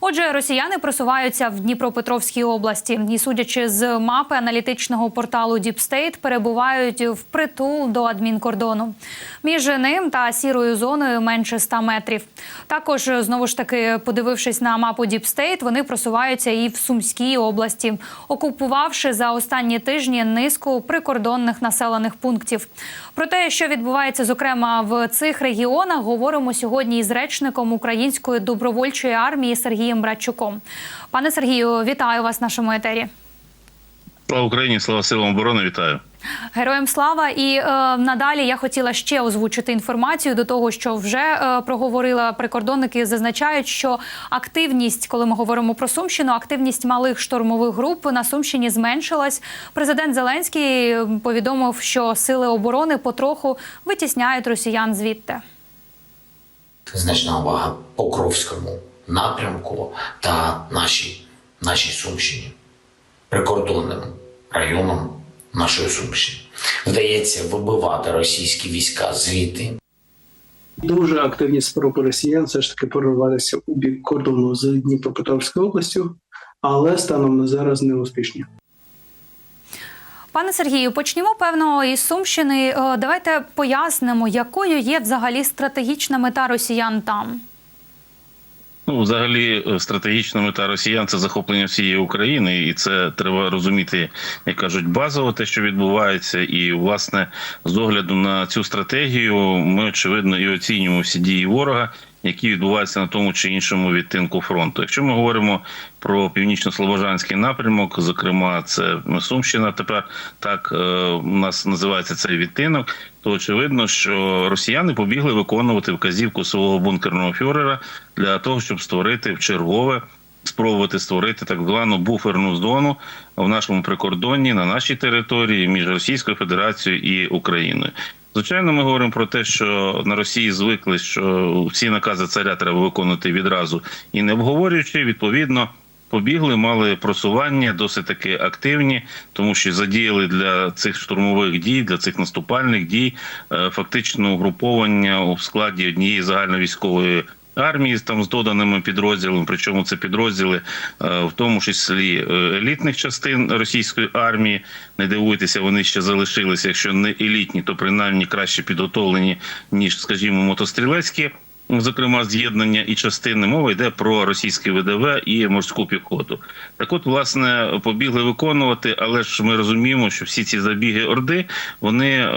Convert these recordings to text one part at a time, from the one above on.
Отже, росіяни просуваються в Дніпропетровській області і, судячи з мапи аналітичного порталу State, перебувають впритул до адмінкордону. Між ним та сірою зоною менше 100 метрів. Також знову ж таки, подивившись на мапу State, вони просуваються і в Сумській області, окупувавши за останні тижні низку прикордонних населених пунктів. Про те, що відбувається зокрема в цих регіонах, говоримо сьогодні із речником української добровольчої армії Сергієм Братчуком. Пане Сергію, вітаю вас в нашому етері. Слава Україні, слава силам оборони, вітаю. Героям слава і е, надалі я хотіла ще озвучити інформацію до того, що вже е, проговорила прикордонники. Зазначають, що активність, коли ми говоримо про Сумщину, активність малих штурмових груп на Сумщині зменшилась. Президент Зеленський повідомив, що сили оборони потроху витісняють росіян звідти. значна увага Покровському напрямку та нашій, нашій Сумщині, прикордонним районам нашої Сумщини. Вдається вибивати російські війська звідти. Дуже активні спроби росіян все ж таки прорватися у бік кордону з Дніпропетровською областю, але станом на зараз не успішні. Пане Сергію, почнімо певно із Сумщини. Е, Давайте пояснимо, якою є взагалі стратегічна мета росіян там. Ну, взагалі, е, стратегічна мета росіян це захоплення всієї України, і це треба розуміти, як кажуть, базово те, що відбувається. І власне, з огляду на цю стратегію, ми очевидно і оцінюємо всі дії ворога, які відбуваються на тому чи іншому відтинку фронту. Якщо ми говоримо про північно-слобожанський напрямок, зокрема, це Сумщина. Тепер так е, у нас називається цей відтинок. То очевидно, що росіяни побігли виконувати вказівку свого бункерного фюрера для того, щоб створити в чергове. Спробувати створити так звану буферну зону в нашому прикордонні на нашій території між Російською Федерацією і Україною. Звичайно, ми говоримо про те, що на Росії звикли, що всі накази царя треба виконувати відразу і не обговорюючи, відповідно. Побігли, мали просування досить таки активні, тому що задіяли для цих штурмових дій, для цих наступальних дій е, фактично угруповання у складі однієї загальновійськової армії там з доданими підрозділами. Причому це підрозділи, е, в тому числі е, елітних частин російської армії. Не дивуйтеся, вони ще залишилися. Якщо не елітні, то принаймні краще підготовлені ніж, скажімо, мотострілецькі. Зокрема, з'єднання і частини мова йде про російське ВДВ і морську піхоту. Так, от, власне, побігли виконувати, але ж ми розуміємо, що всі ці забіги орди вони,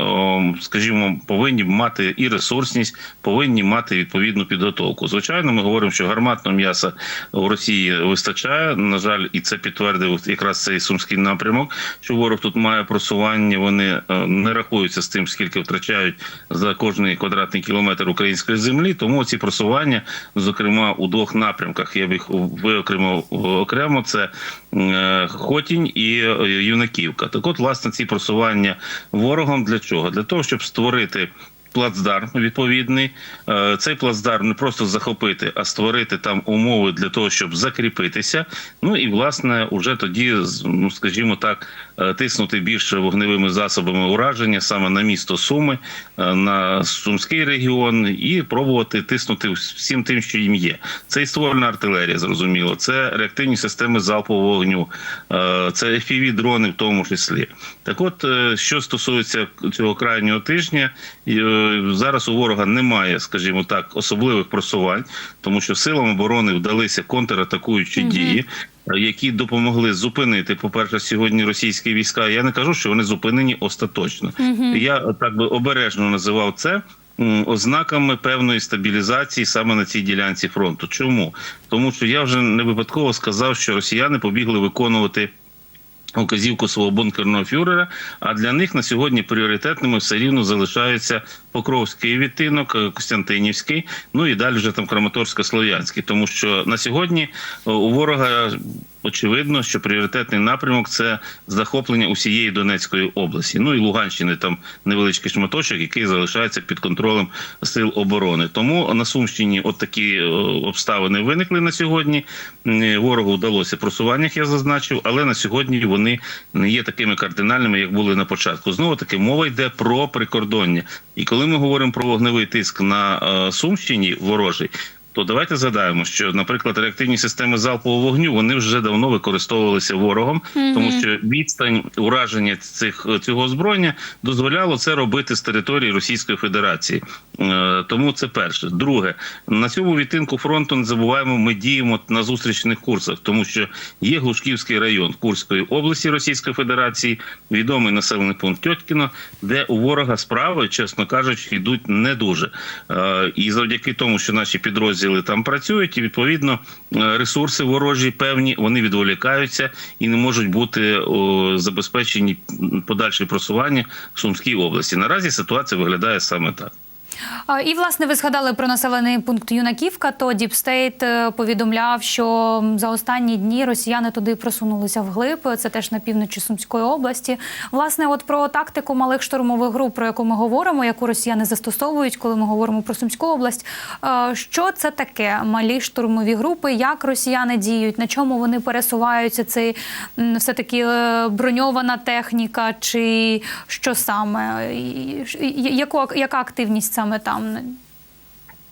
скажімо, повинні мати і ресурсність, повинні мати відповідну підготовку. Звичайно, ми говоримо, що гарматного м'яса у Росії вистачає. На жаль, і це підтвердив якраз цей сумський напрямок. Що ворог тут має просування. Вони е, не рахуються з тим, скільки втрачають за кожний квадратний кілометр української землі. Тому ці просування, зокрема у двох напрямках, я б їх виокремив окремо. Це е, Хотінь і е, Юнаківка. Так, от, власне, ці просування ворогом для чого? Для того, щоб створити. Плацдарм відповідний Е, цей плацдарм не просто захопити, а створити там умови для того, щоб закріпитися. Ну і власне уже тоді, ну скажімо так, е, тиснути більше вогневими засобами ураження саме на місто Суми, е, на Сумський регіон, і пробувати тиснути всім тим, що їм є. Це і ствольна артилерія, зрозуміло. Це реактивні системи залпового вогню, це fpv дрони, в тому числі. Так, от що стосується цього крайнього тижня, зараз у ворога немає, скажімо так, особливих просувань, тому що силам оборони вдалися контратакуючі дії. е, Які допомогли зупинити, по перше, сьогодні російські війська. Я не кажу, що вони зупинені остаточно. Я так би обережно називав це ознаками певної стабілізації саме на цій ділянці фронту. Чому? Тому що я вже не випадково сказав, що росіяни побігли виконувати. Указівку свого бункерного фюрера, а для них на сьогодні пріоритетними все рівно залишаються Покровський відтинок, е, Костянтинівський, ну і далі вже там Краматорсько-Слов'янський. Тому що на сьогодні е, у ворога очевидно, що пріоритетний напрямок це захоплення усієї Донецької області. Ну і Луганщини там невеличкий шматочок, який залишається під контролем сил оборони. Тому на Сумщині от такі е, обставини виникли на сьогодні. Ворогу вдалося просування, як я зазначив, але на сьогодні вони не є такими кардинальними, як були на початку. Знову таки мова йде про прикордоння. І коли ми говоримо про вогневий тиск на е, Сумщині ворожий. То давайте згадаємо, що, наприклад, реактивні системи залпового вогню вони вже давно використовувалися ворогом, тому що відстань ураження цих цього озброєння дозволяло це робити з території Російської Федерації. Е, Тому це перше. Друге, на цьому відтинку фронту не забуваємо, ми діємо на зустрічних курсах, тому що є Глушківський район Курської області Російської Федерації, відомий населений пункт Тьоткіно, де у ворога справи, чесно кажучи, йдуть не дуже. Е, І завдяки тому, що наші підрозділи там працюють, і відповідно ресурси ворожі певні вони відволікаються і не можуть бути забезпечені подальші просування в Сумській області. Наразі ситуація виглядає саме так. І власне ви згадали про населений пункт Юнаківка. То Діпстейт повідомляв, що за останні дні росіяни туди просунулися вглиб. Це теж на півночі Сумської області. Власне, от про тактику малих штурмових груп, про яку ми говоримо, яку росіяни застосовують, коли ми говоримо про Сумську область. Е, Що це таке? Малі штурмові групи? Як росіяни діють? На чому вони пересуваються? Це все таки броньована техніка, чи що саме? Яку яка активність саме там?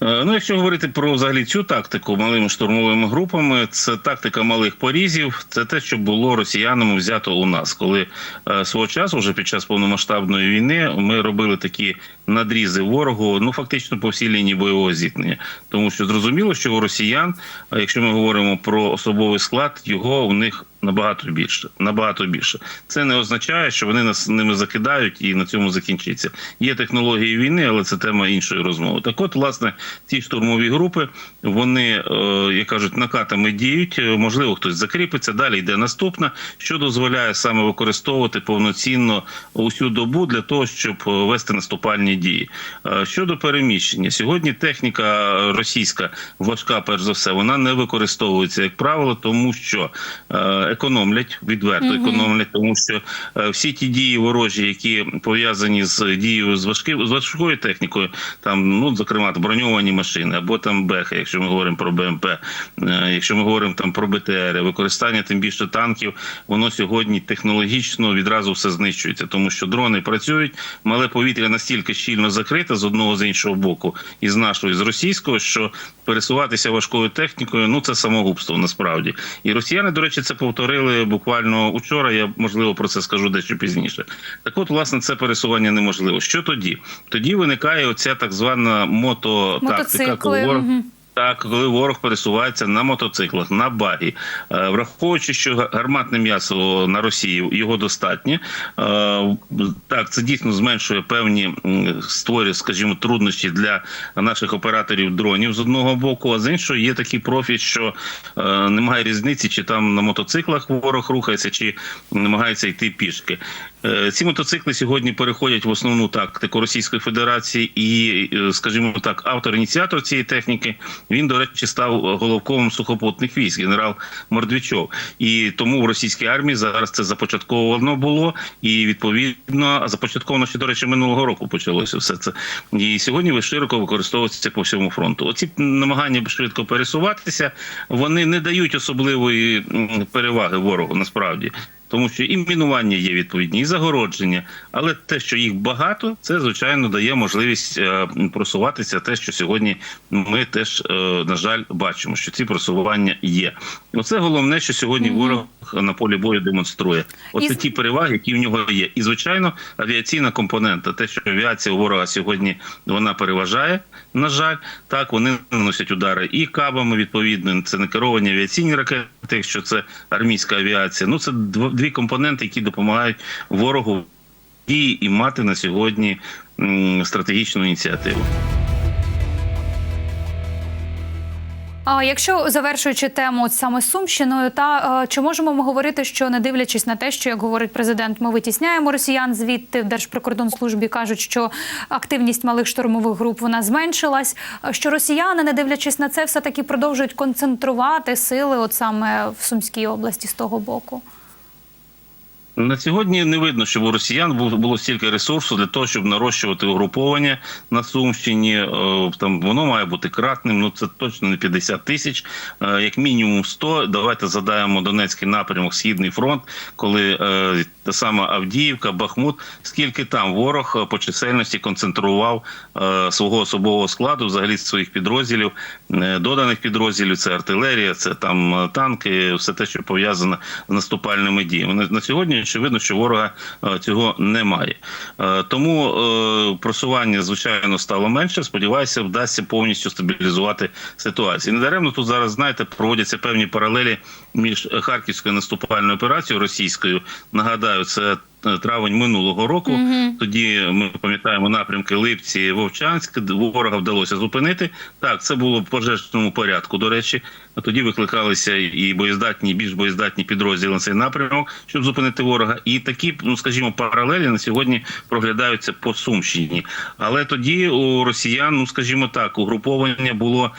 Е, Ну, якщо говорити про взагалі цю тактику малими штурмовими групами, це тактика малих порізів. Це те, що було росіянами взято у нас, коли е, свого часу, вже під час повномасштабної війни, ми робили такі надрізи ворогу, ну фактично по всій лінії бойового зіткнення. Тому що зрозуміло, що у росіян, якщо ми говоримо про особовий склад, його у них набагато більше. Набагато більше. Це не означає, що вони нас ними закидають і на цьому закінчиться. Є технології війни, але це тема іншої розмови. Так, от, власне, ці штурмові групи вони, е, як кажуть, накатами діють. Е, Можливо, хтось закріпиться. Далі йде наступна, що дозволяє саме використовувати повноцінно усю добу для того, щоб е, вести наступальні дії. Е, Щодо переміщення, сьогодні техніка російська важка, перш за все, вона не використовується як правило, тому що е, економлять відверто економлять, тому що е, всі ті дії ворожі, які пов'язані з дією з важки з важкою технікою, там ну зокрема броньовані машини або там бехи, якщо ми говоримо про БМП, якщо ми говоримо там про БТР, використання тим більше танків, воно сьогодні технологічно відразу все знищується, тому що дрони працюють, мале повітря настільки щільно закрита з одного з іншого боку, і з нашого, і з російського, що пересуватися важкою технікою, ну це самогубство насправді. І росіяни, до речі, це повторили буквально учора. Я можливо про це скажу дещо пізніше. Так, от, власне, це пересування неможливо. Що тоді? Тоді виникає оця так звана мототактика, коли Мотоцикли. Так, коли ворог пересувається на мотоциклах, на багі, Е, враховуючи, що гарматне м'ясо на Росії його достатньо, е, так це дійсно зменшує певні створює, скажімо, труднощі для наших операторів дронів з одного боку, а з іншого є такий профіль, що е, немає різниці, чи там на мотоциклах ворог рухається, чи намагається йти пішки. Ці мотоцикли сьогодні переходять в основну тактику Російської Федерації, і, скажімо так, автор ініціатор цієї техніки він, до речі, став головковим сухопутних військ, генерал Мордвічов. І тому в російській армії зараз це започатковано було, і відповідно започатковано ще, до речі, минулого року почалося все це. І сьогодні ви широко використовується по всьому фронту. Оці намагання швидко пересуватися, вони не дають особливої переваги ворогу насправді. Тому що і мінування є відповідні, і загородження, але те, що їх багато, це звичайно дає можливість е, просуватися. Те, що сьогодні ми теж е, на жаль бачимо, що ці просування є. Оце головне, що сьогодні ворог на полі бою демонструє. Оце І- ті переваги, які в нього є. І звичайно, авіаційна компонента, те, що авіація у ворога сьогодні вона переважає. На жаль, так вони наносять удари і кабами. Відповідно, це не керовані авіаційні ракети, якщо це армійська авіація. Ну це дв- дві компоненти, які допомагають ворогу і, і мати на сьогодні стратегічну ініціативу. А якщо завершуючи тему саме Сумщиною, та е, чи можемо ми говорити, що не дивлячись на те, що як говорить президент, ми витісняємо росіян звідти в Держприкордонслужбі кажуть, що активність малих штурмових груп вона зменшилась. е, Що росіяни, не дивлячись на це, все таки продовжують концентрувати сили, от саме в Сумській області з того боку. На сьогодні не видно, щоб у росіян було стільки ресурсу для того, щоб нарощувати угруповання на Сумщині. Е, Там воно має бути кратним. Ну це точно не 50 тисяч, е, як мінімум 100. Давайте задаємо Донецький напрямок, Східний фронт, коли е, та сама Авдіївка, Бахмут. Скільки там ворог по чисельності концентрував свого особового складу, взагалі своїх підрозділів доданих підрозділів, це артилерія, це там е, танки, все те, що пов'язано з наступальними діями. На- сьогодні очевидно, що ворога е, цього немає. Е, Тому е, просування, звичайно, стало менше. Сподіваюся, вдасться повністю стабілізувати ситуацію. Недаремно тут зараз, знаєте, проводяться певні паралелі між харківською наступальною операцією російською. Нагадаю, це е, травень минулого року. Тоді ми пам'ятаємо напрямки Липці, Вовчанськ. Ворога вдалося зупинити. Так, це було в пожежному порядку. До речі, тоді викликалися і боєздатні, більш боєздатні підрозділи на цей напрямок, щоб зупинити ворога. І такі, ну скажімо, паралелі на сьогодні проглядаються по Сумщині. Але тоді у росіян, ну скажімо так, угруповання було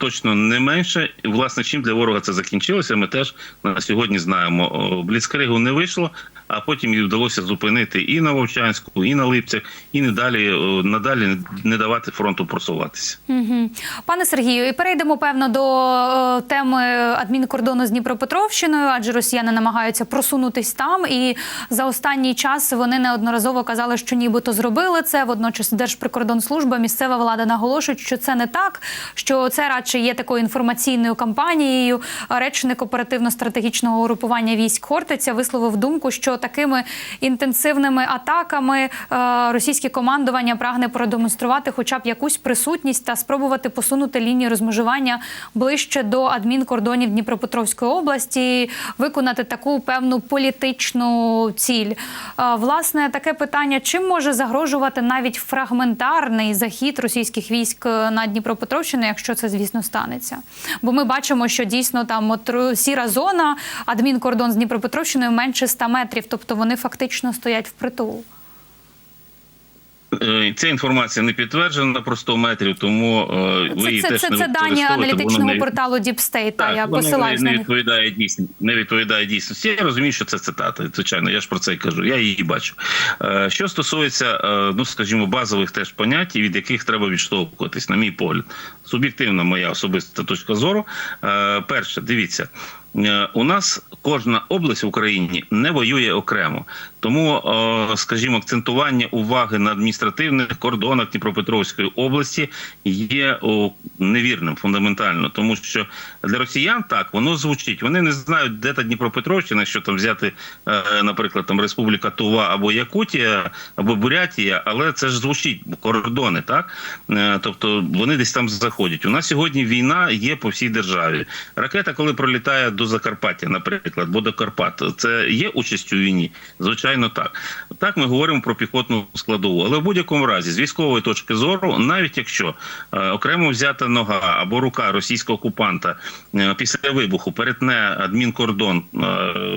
точно не менше. Власне, чим для ворога це закінчилося, ми теж на сьогодні знаємо. Бліцкригу не вийшло, а потім їй вдалося зупинити і на Вовчанську, і на Липцях, і надалі о, надалі не давати фронту просуватися. Мгм. Пане Сергію, і перейдемо певно до теми адмінкордону з Дніпропетровщиною, адже росіяни намагаються просунутись там. І за останній час вони неодноразово казали, що нібито зробили це. Водночас Держприкордонслужба, місцева влада наголошують, що це не так, що це радше є такою інформаційною кампанією. Речник оперативно-стратегічного угрупування військ Хортиця висловив думку, що такими інтенсивними атаками е, російське командування прагне продемонструвати хоча б якусь присутність та спробувати посунути лінію розмежування ближче до адмінкордонів Дніпропетровської області, виконати таку певну політичну ціль. Е, Власне, таке питання: чим може загрожувати навіть фрагментарний захід російських військ на Дніпропетровщину, якщо це звісно станеться? Бо ми бачимо, що дійсно там от сіра зона, адмінкордон з Дніпропетровщиною менше 100 метрів, тобто вони фактично стоять впритул. Е, Ця інформація не підтверджена про 100 метрів, тому е, ви Це, її це, теж це, не це дані аналітичного не- порталу Deep State, Так, я посилаюсь не, відповідає дійсно, не відповідає дійсності. Я розумію, що це цитата. Звичайно, я ж про це і кажу. Я її бачу. Е, Що стосується, е, ну скажімо, базових теж понять, від яких треба відштовхуватись, на мій погляд, суб'єктивна моя особиста точка зору. Е, Перше, дивіться. Е, У нас кожна область в Україні не воює окремо, тому, е, скажімо, акцентування уваги на адміністративних кордонах Дніпропетровської області є невірним фундаментально, тому що для росіян так воно звучить. Вони не знають, де та Дніпропетровщина, що там взяти, е, наприклад, там Республіка Тува або Якутія, або Бурятія, але це ж звучить кордони, так тобто вони десь там заходять. У нас сьогодні війна є по всій державі. Ракета, коли пролітає до Закарпаття, наприклад, або до Карпат, це є участь у війні? Звичайно, так. Так ми говоримо про піхотну складову, але в будь-якому разі, з військової точки зору, навіть якщо е, окремо взята нога або рука російського окупанта е, після вибуху перетне адмінкордон е,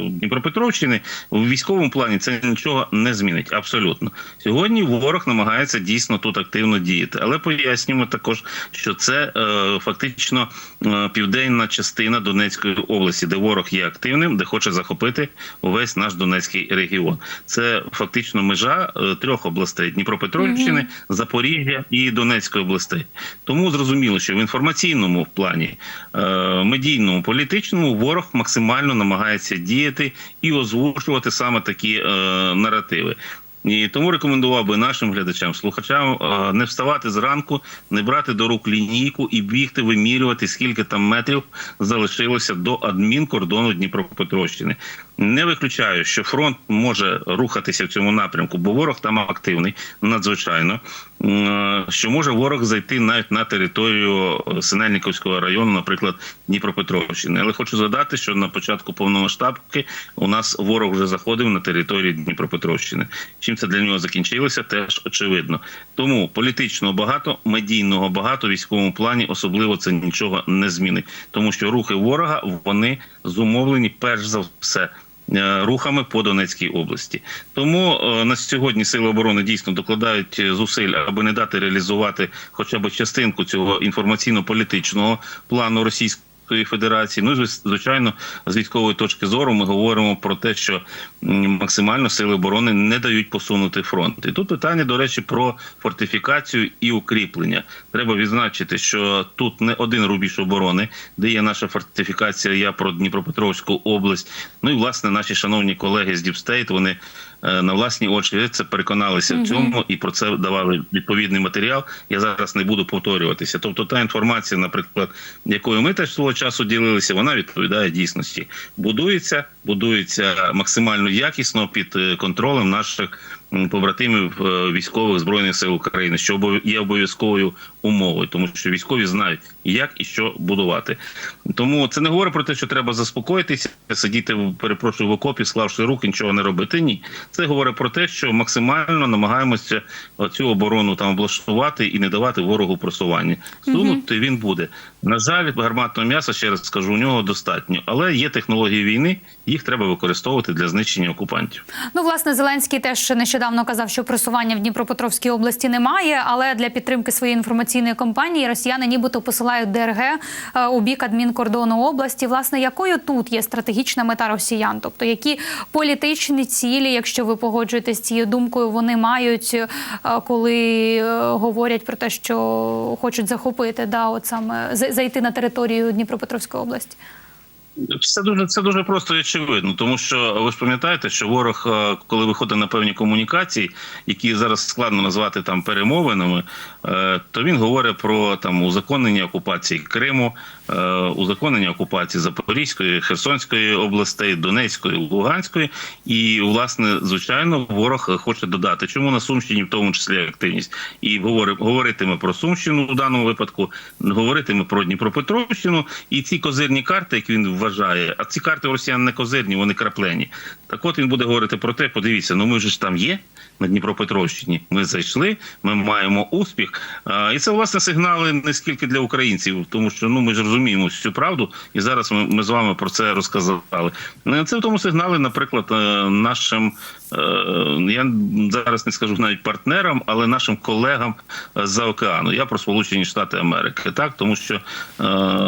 Дніпропетровщини, в військовому плані це нічого не змінить. Абсолютно сьогодні ворог намагається дійсно тут активно діяти, але пояснюємо також, що це фактично південна частина Донецької області, де ворог є активним, де хоче захопити увесь наш Донецький регіон. Це фактично межа е, трьох областей: Дніпропетровщини, Запоріжжя і Донецької областей. Тому зрозуміло, що в інформаційному плані, е, медійному, політичному ворог максимально намагається діяти і озвучувати саме такі е, наративи. І тому рекомендував би нашим глядачам, слухачам е, не вставати зранку, не брати до рук лінійку і бігти, вимірювати, скільки там метрів залишилося до адмінкордону Дніпропетровщини. Не виключаю, що фронт може рухатися в цьому напрямку, бо ворог там активний, надзвичайно. Що може ворог зайти навіть на територію е, Синельниковського району, наприклад, Дніпропетровщини. Але хочу згадати, що на початку повномасштабки у нас ворог вже заходив на територію Дніпропетровщини. Чим це для нього закінчилося, теж очевидно. Тому політичного багато, медійного багато, військовому плані особливо це нічого не змінить, тому що рухи ворога вони зумовлені перш за все. Е, Рухами по Донецькій області, тому е, на сьогодні сили оборони дійсно докладають е, зусиль, аби не дати реалізувати хоча б частинку цього інформаційно-політичного плану Російської Федерації. Ну звичайно, з військової точки зору ми говоримо про те, що максимально сили оборони не дають посунути фронт. І тут питання, до речі, про фортифікацію і укріплення. Треба відзначити, що тут не один рубіж оборони, де є наша фортифікація. Я про Дніпропетровську область. Ну і власне наші шановні колеги з Діпстейт вони на власні очі це переконалися в цьому і про це давали відповідний матеріал. Я зараз не буду повторюватися. Тобто, та інформація, наприклад, якою ми теж свого часу ділилися, вона відповідає дійсності. Будується, будується максимально якісно під е, контролем наших побратимів е, військових збройних сил України, що є обов'язковою умовою, тому що військові знають, як і що будувати. Тому це не говорить про те, що треба заспокоїтися, сидіти перепрошую в окопі, склавши руки, нічого не робити. Ні, це говорить про те, що максимально намагаємося цю оборону там облаштувати і не давати ворогу просування. Сунути він буде. На жаль, гарматного м'яса ще раз скажу, у нього достатньо, але є технології війни, їх треба використовувати для знищення окупантів. Ну, власне, Зеленський теж нещодавно казав, що просування в Дніпропетровській області немає, але для підтримки своєї інформаційної кампанії росіяни нібито посилають ДРГ е, у бік адмінкордону області. Власне, якою тут є стратегічна мета росіян? Тобто, які політичні цілі, якщо ви погоджуєтесь з цією думкою, вони мають, е, коли е, говорять про те, що хочуть захопити, да, от саме зайти на територію Дніпропетровської області? Це дуже це дуже просто і очевидно, тому що ви ж пам'ятаєте, що ворог, е, коли виходить на певні комунікації, які зараз складно назвати там перемовинами, е, то він говорить про там узаконення окупації Криму, е, узаконення окупації Запорізької, Херсонської областей, Донецької, Луганської. І власне, звичайно, ворог хоче додати, чому на Сумщині, в тому числі активність, і говори, говоритиме про Сумщину в даному випадку, говоритиме про Дніпропетровщину, і ці козирні карти, як він вважає, а ці карти росіян не козирні, вони краплені. Так от він буде говорити про те, подивіться, ну ми ж там є на Дніпропетровщині. Ми зайшли, ми маємо успіх. І це власне сигнали не скільки для українців, тому що ну ми ж розуміємо всю правду, і зараз ми, ми з вами про це розказали. Ну, Це в тому сигнали, наприклад, е, нашим. е, Я зараз не скажу навіть партнерам, але нашим колегам з-за океану. Я про Сполучені Штати Америки, так тому що е,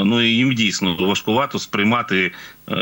ну їм дійсно важкувато сприймати, е,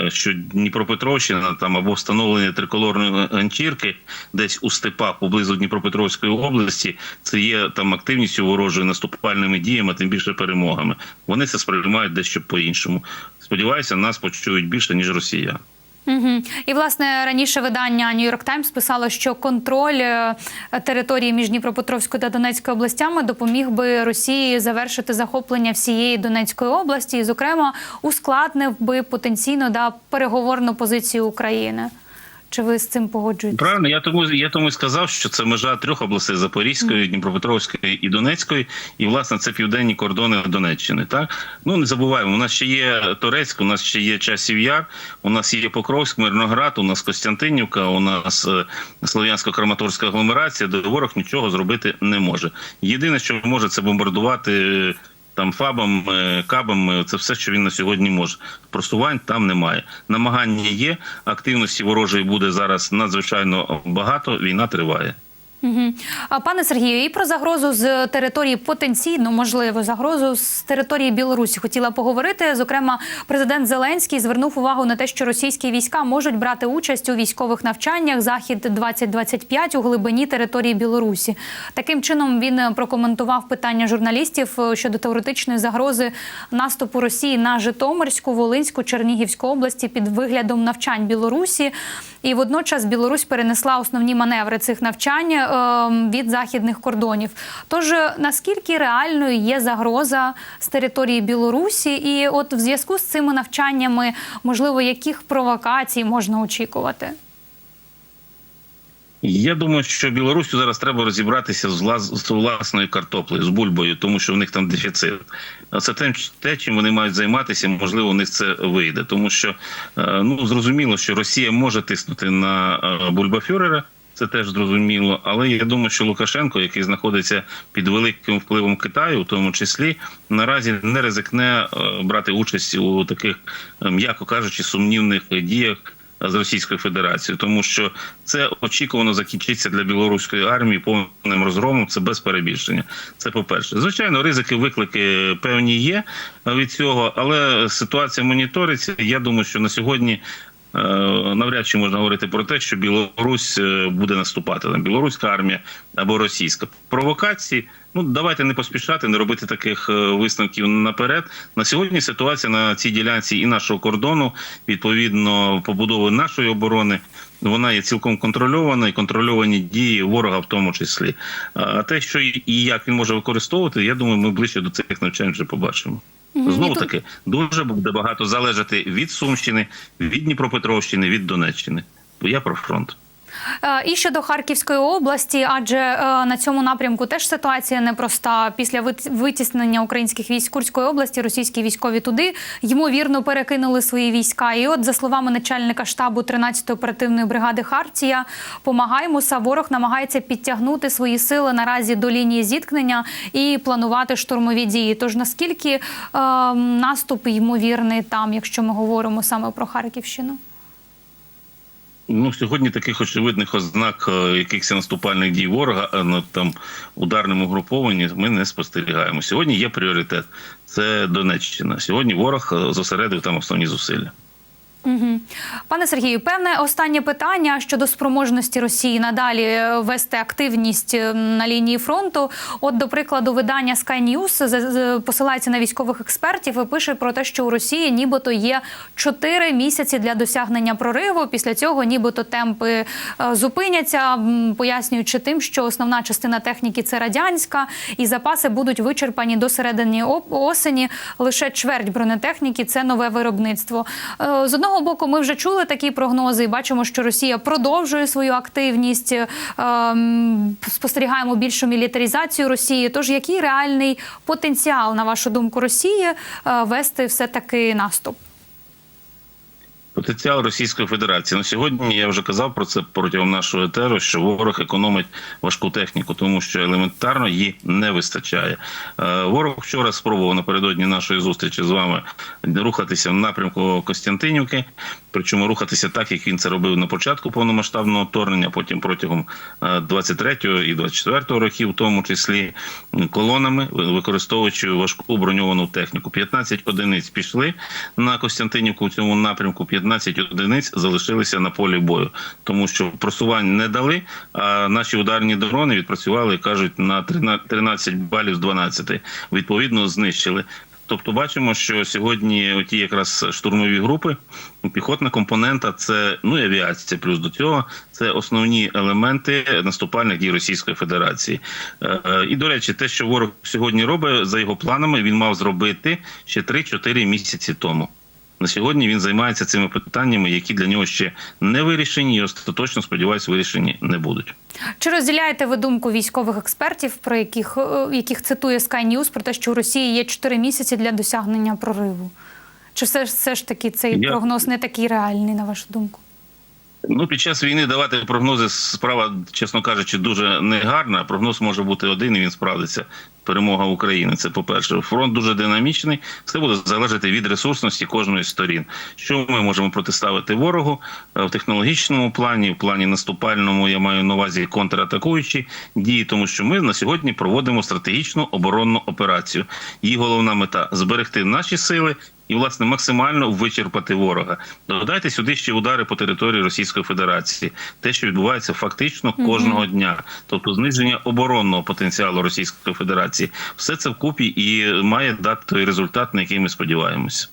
що Дніпропетровщина там або встановлення триколорної ганчірки десь у степах поблизу Дніпропетровської області. Це є там активністю ворожою наступальними діями, тим більше перемогами. Вони це сприймають дещо по-іншому. Сподіваюся, нас почують більше ніж росіян. Угу. І власне раніше видання New York Times писало, що контроль е, території між Дніпропетровською та Донецькою областями допоміг би Росії завершити захоплення всієї Донецької області, і, зокрема, ускладнив би потенційно да переговорну позицію України. Чи ви з цим погоджуєтесь? Правильно, я тому я тому і сказав, що це межа трьох областей: Запорізької, Дніпропетровської і Донецької, і власне це південні кордони Донеччини. Так ну не забуваємо. У нас ще є Торецьк, у нас ще є Часів Яр, у нас є Покровськ, Мирноград, у нас Костянтинівка, у нас е, Слов'янсько-Краматорська агломерація, де ворог нічого зробити не може. Єдине, що може, це бомбардувати. Е, Там фабам, е, кабам, це все, що він на сьогодні може. Просувань там немає. Намагання є, активності ворожої буде зараз надзвичайно багато. Війна триває. А пане Сергію, і про загрозу з території потенційно можливо загрозу з території Білорусі хотіла поговорити. Зокрема, президент Зеленський звернув увагу на те, що російські війська можуть брати участь у військових навчаннях захід 2025 у глибині території Білорусі. Таким чином він прокоментував питання журналістів е, щодо теоретичної загрози наступу Росії на Житомирську, Волинську, Чернігівську області під виглядом навчань Білорусі. І водночас Білорусь перенесла основні маневри цих навчань від західних кордонів. Тож е, наскільки реальною є загроза з території Білорусі, і от в зв'язку з цими навчаннями, можливо, яких провокацій можна очікувати? Я думаю, що Білорусю зараз треба розібратися з влас- з власною картоплею, з бульбою, тому що в них там дефіцит. Це те, чим вони мають займатися. Можливо, у них це вийде, тому що е, ну зрозуміло, що Росія може тиснути на е, бульбафюрера. Це теж зрозуміло, але я думаю, що Лукашенко, який знаходиться під великим впливом Китаю, в тому числі наразі не ризикне е, брати участь у таких, е, м'яко кажучи, сумнівних діях з Російською Федерацією, тому що це очікувано закінчиться для білоруської армії повним розгромом. Це без перебільшення. Це по перше. Звичайно, ризики, виклики певні є від цього, але ситуація моніториться. Я думаю, що на сьогодні е, навряд чи можна говорити про те, що Білорусь е, буде наступати там білоруська армія або російська провокації. Ну давайте не поспішати, не робити таких е, висновків наперед. На сьогодні ситуація на цій ділянці і нашого кордону, відповідно побудови нашої оборони, вона є цілком контрольована і контрольовані дії ворога в тому числі. А те, що і як він може використовувати, я думаю, ми ближче до цих навчань вже побачимо. Знову таки дуже буде багато залежати від Сумщини, від Дніпропетровщини, від Донеччини. Бо я про фронт. Е, І щодо Харківської області, адже е, на цьому напрямку теж ситуація непроста. Після витіснення українських військ Курської області російські військові туди ймовірно перекинули свої війська. І от за словами начальника штабу 13-ї оперативної бригади Хартія, помагаймуса, ворог намагається підтягнути свої сили наразі до лінії зіткнення і планувати штурмові дії. Тож наскільки е, наступ ймовірний там, якщо ми говоримо саме про Харківщину? Ну сьогодні таких очевидних ознак е, якихось наступальних дій ворога е, на там ударному групованні ми не спостерігаємо. Сьогодні є пріоритет. Це Донеччина. Сьогодні ворог е, зосередив там основні зусилля. Угу. Пане Сергію, певне останнє питання щодо спроможності Росії надалі е, вести активність е, на лінії фронту. От, до прикладу, видання Sky News посилається на військових експертів і пише про те, що у Росії нібито є 4 місяці для досягнення прориву. Після цього нібито темпи е, зупиняться, пояснюючи тим, що основна частина техніки це радянська, і запаси будуть вичерпані до середини осені. Лише чверть бронетехніки це нове виробництво. З одного боку, ми вже чули такі прогнози і бачимо, що Росія продовжує свою активність. Е, м, Спостерігаємо більшу мілітаризацію Росії. Тож який реальний потенціал, на вашу думку, Росії е, вести все таки наступ? Потенціал Російської Федерації на сьогодні я вже казав про це протягом нашого етеру, що ворог економить важку техніку, тому що елементарно її не вистачає. Е, Ворог вчора спробував напередодні нашої зустрічі з вами рухатися в напрямку Костянтинівки, причому рухатися так, як він це робив на початку повномасштабного вторгнення, потім протягом 23-го і 24-го років, в тому числі колонами, використовуючи важку броньовану техніку. 15 одиниць пішли на Костянтинівку в цьому напрямку. 15 одиниць залишилися на полі бою, тому що просувань не дали. А наші ударні дрони відпрацювали, кажуть, на 13 13 балів з 12. Відповідно, знищили. Тобто, бачимо, що сьогодні оті якраз штурмові групи, піхотна компонента, це ну і авіація. Плюс до цього це основні елементи наступальних дій Російської Федерації. Е, е, І до речі, те, що ворог сьогодні робить за його планами, він мав зробити ще 3-4 місяці тому. На сьогодні він займається цими питаннями, які для нього ще не вирішені, і остаточно сподіваюся, вирішені не будуть. Чи розділяєте ви думку військових експертів, про яких, е, яких цитує Sky News, про те, що у Росії є 4 місяці для досягнення прориву? Чи все, все ж таки цей Я- прогноз не такий реальний, на вашу думку? Ну, під час війни давати прогнози справа, чесно кажучи, дуже негарна. Прогноз може бути один, і він справдиться. Перемога України. Це по-перше. Фронт дуже динамічний. Все буде залежати від ресурсності кожної з сторін. Що ми можемо протиставити ворогу е, в технологічному плані, в плані наступальному, я маю на увазі контратакуючі дії, тому що ми на сьогодні проводимо стратегічну оборонну операцію. Її головна мета зберегти наші сили і власне максимально вичерпати ворога. Додайте сюди ще удари по території Російської Федерації, те, що відбувається фактично кожного дня, тобто зниження оборонного потенціалу Російської Федерації, все це вкупі і має дати той результат, на який ми сподіваємося.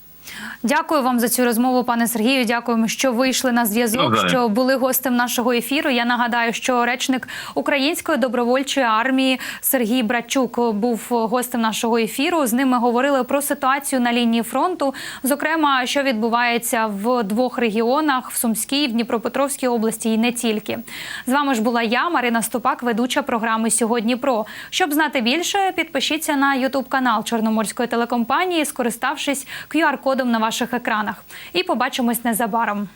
Дякую вам за цю розмову, пане Сергію. Дякуємо, що вийшли на зв'язок, Бажаю. що були гостем нашого ефіру. Я нагадаю, що речник Української добровольчої армії Сергій Братчук був гостем нашого ефіру. З ним ми говорили про ситуацію на лінії фронту, зокрема, що відбувається в двох регіонах в Сумській, в Дніпропетровській області, і не тільки. З вами ж була я, Марина Ступак, ведуча програми Сьогодні. Про щоб знати більше, підпишіться на Ютуб канал Чорноморської телекомпанії, скориставшись QR-кодом на ваших екранах. І побачимось незабаром.